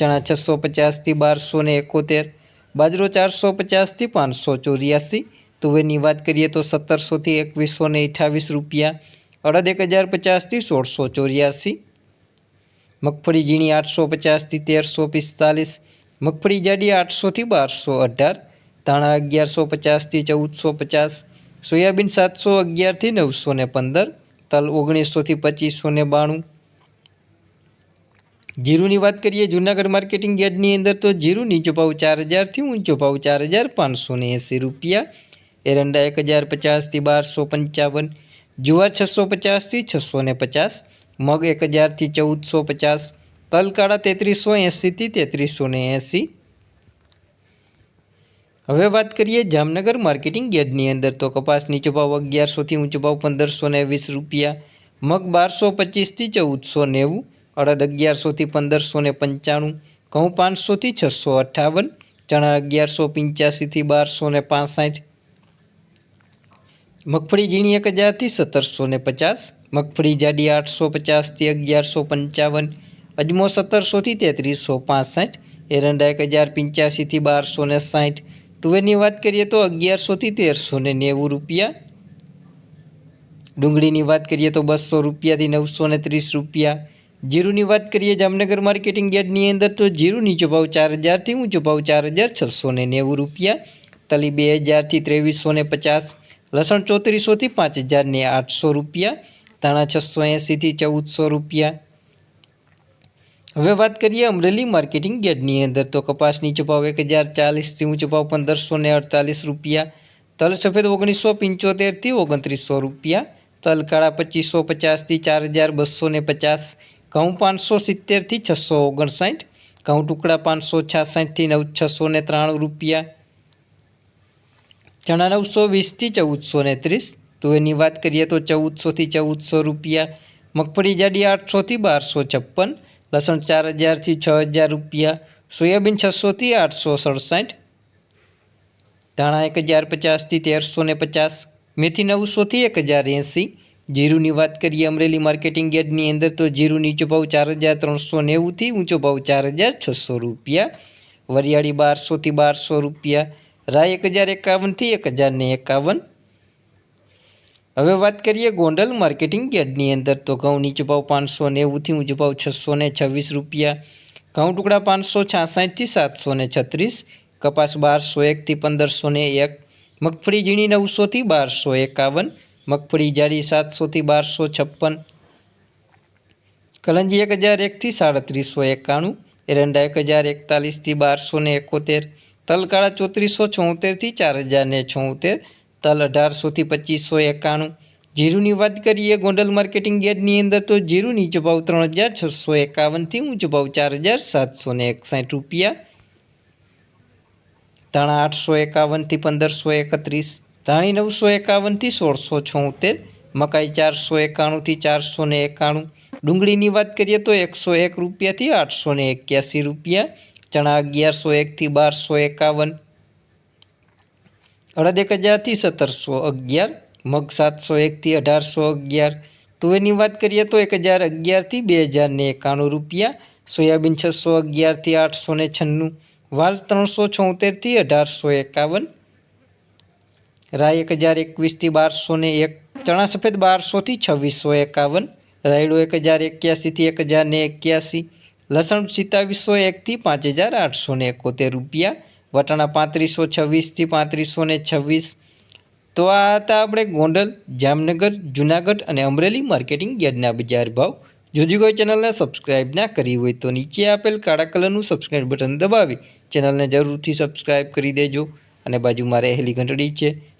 ચણા છસો પચાસથી બારસો ને એકોતેર, બાજરો ચારસો પચાસથી પાંચસો ચોર્યાસી. તુવેરની વાત કરીએ તો સત્તરસોથી એકવીસો ને અઠાવીસ રૂપિયા, અડદ એક હજાર પચાસથી સોળસો ચોર્યાસી. મગફળી ઝીણી આઠસો પચાસથી તેરસો પિસ્તાલીસ, મગફળી જાડી આઠસોથી બારસો અઢાર, ધાણા અગિયારસો પચાસથી ચૌદસો પચાસ, સોયાબીન સાતસો અગિયારથી નવસો ને પંદર, તલ ઓગણીસોથી પચીસો ને બાણું જીરુની વાત કરીએ, જૂનાગઢ માર્કેટિંગ યાર્ડની અંદર તો જીરું નીચો ભાવ ચાર હજારથી ઊંચો ભાવ ચાર હજાર પાંચસો એંસી રૂપિયા. એરંડા એક હજાર પચાસથી બારસો પંચાવન, જુવાર છસો પચાસથી છસો ને પચાસ, મગ એક હજારથી ચૌદસો પચાસ, તલકાળા તેત્રીસો એંસીથી તેત્રીસો ને એંસી. હવે વાત કરીએ જામનગર માર્કેટિંગ યાર્ડની અંદર તો કપાસ નીચો ભાવ અગિયારસોથી ઊંચો ભાવ પંદરસો ને વીસ રૂપિયા, મગ બારસો પચીસથી ચૌદસો નેવું અડદ અગિયારસોથી પંદરસો ને પંચાણું ઘઉં પાંચસોથી છસો અઠ્ઠાવન, ચણા અગિયારસો પંચ્યાસીથી બારસો ને પાસઠ. મગફળી ઝીણી એક હજારથી સત્તરસો ને પચાસ, મગફળી જાડી આઠસો પચાસથી અગિયારસો પંચાવન, અજમો સત્તરસોથી તેત્રીસો પાસઠ, એરંડા એક હજાર પંચ્યાસીથી બારસો ને સાઠ. તુવેરની વાત કરીએ તો અગિયારસોથી તેરસો ને નેવું રૂપિયા. ડુંગળીની વાત કરીએ તો બસો રૂપિયાથી નવસો ને ત્રીસ રૂપિયા. જીરુની વાત કરીએ જામનગર માર્કેટિંગ યાર્ડની અંદર, તો જીરું નીચો ભાવ ચાર હજારથી ઊંચો ભાવ ચાર હજાર છસો ને નેવું રૂપિયા, તલી બે હજારથી ત્રેવીસો ને પચાસ, લસણ ચોત્રીસોથી પાંચ હજાર ને આઠસો રૂપિયા, ધાણા છસો એંસીથી ચૌદસો રૂપિયા. હવે વાત કરીએ અમરેલી માર્કેટિંગ યાર્ડની અંદર, તો કપાસ નીચો ભાવ એક હજાર ચાલીસથી ઊંચો ભાવ પંદરસો ને અડતાલીસ રૂપિયા, તલ સફેદ ઓગણીસો પંચોતેરથી ઓગણત્રીસો રૂપિયા, તલ કાળા પચીસો પચાસથી ચાર હજાર બસો ને પચાસ ઘઉં પાંચસો સિત્તેરથી છસો ઓગણસાઠ ઘઉં ટુકડા પાંચસો છાસઠથી નવ છસો ને ત્રાણું રૂપિયા. ચણા નવસો વીસથી ચૌદસો ને ત્રીસ, તો એની વાત કરીએ તો ચૌદસોથી ચૌદસો રૂપિયા. મગફળી જાડી આઠસોથી બારસો છપ્પન, લસણ ચાર હજારથી છ હજાર રૂપિયા, સોયાબીન છસોથી આઠસો સડસઠ, ધાણા એક હજાર પચાસથી તેરસો ને પચાસ, મેથી નવસોથી એક હજાર એંસી જીરુની વાત કરીએ, અમરેલી માર્કેટિંગ યાર્ડની અંદર તો જીરું નીચો ભાવ ચાર હજાર ત્રણસો નેવુંથી ઊંચો ભાવ ચાર હજાર છસો રૂપિયા. વરિયાળી બારસોથી બારસો રૂપિયા. રાય એક હજાર એકાવનથી એક હજાર ને એકાવન. હવે વાત કરીએ ગોંડલ માર્કેટિંગ યાર્ડની અંદર તો ઘઉં નીચો ભાવ પાંચસો નેવુંથી ઊંચો ભાવ છસો ને છવ્વીસ રૂપિયા. ઘઉં ટુકડા પાંચસો છાસઠથી સાતસો ને છત્રીસ. કપાસ બારસો એકથી પંદરસો ને એક. મગફળી ઝીણી નવસોથી બારસો એકાવન. મગફળી જારી સાતસોથી બારસો છપ્પન. કલંજી એક હજાર એકથી સાડત્રીસો એકાણું. એરંડા એક હજાર એકતાલીસથી બારસો ને એકોતેર. તલકાળા ચોત્રીસો છોતેરથી ચાર હજાર ને છોતેર. તલ અઢારસોથી પચીસો એકાણું. જીરુની વાત કરીએ ગોંડલ માર્કેટિંગ યાર્ડની અંદર તો જીરું નીચો ભાવ ત્રણ હજાર છસો એકાવનથી ઊંચો ભાવ ચાર હજાર સાતસો ને એકસાઠ રૂપિયા. ધાણા આઠસો એકાવનથી પંદરસો એકત્રીસ. ધાણી નવસો એકાવનથી સોળસો છોતેર, મકાઈ ચારસો એકાણુંથી ચારસો ને એકાણું. ડુંગળીની વાત કરીએ તો એકસો એક રૂપિયાથી આઠસો ને એક્યાસી રૂપિયા, ચણા અગિયારસો એકથી બારસો એકાવન. અડદ એક હજારથી સત્તરસો અગિયાર, મગ સાતસો એકથી અઢારસો અગિયાર. તુવેરની વાત કરીએ તો એક હજાર અગિયારથી બે હજાર ને એકાણું રૂપિયા, સોયાબીન છસો અગિયારથી આઠસો ને છન્નું, વાલ ત્રણસો છોતેરથી અઢારસો એકાવન રાય એક હજાર એકવીસથી બારસો ને એક, ચણા સફેદ બારસોથી છવ્વીસો એકાવન, રાયડો એક હજાર એક્યાસીથી એક હજાર ને એક્યાસી, લસણ સિત્તાવીસો એકથી પાંચ હજાર આઠસો ને એકોતેર રૂપિયા, વટાણા પાંત્રીસો છવ્વીસથી પાંત્રીસો ને છવ્વીસ. તો આ હતા આપણે ગોંડલ, જામનગર, જુનાગઢ અને અમરેલી માર્કેટિંગ યાર્ડના બજાર ભાવ. જો કોઈ ચેનલને સબસ્ક્રાઇબ ના કરી હોય તો નીચે આપેલ કાળા કલરનું સબસ્ક્રાઇબ બટન દબાવી, ચેનલને જરૂરથી સબસ્ક્રાઇબ કરી દેજો. અને બાજુમાં રહેલી ઘંટડી છે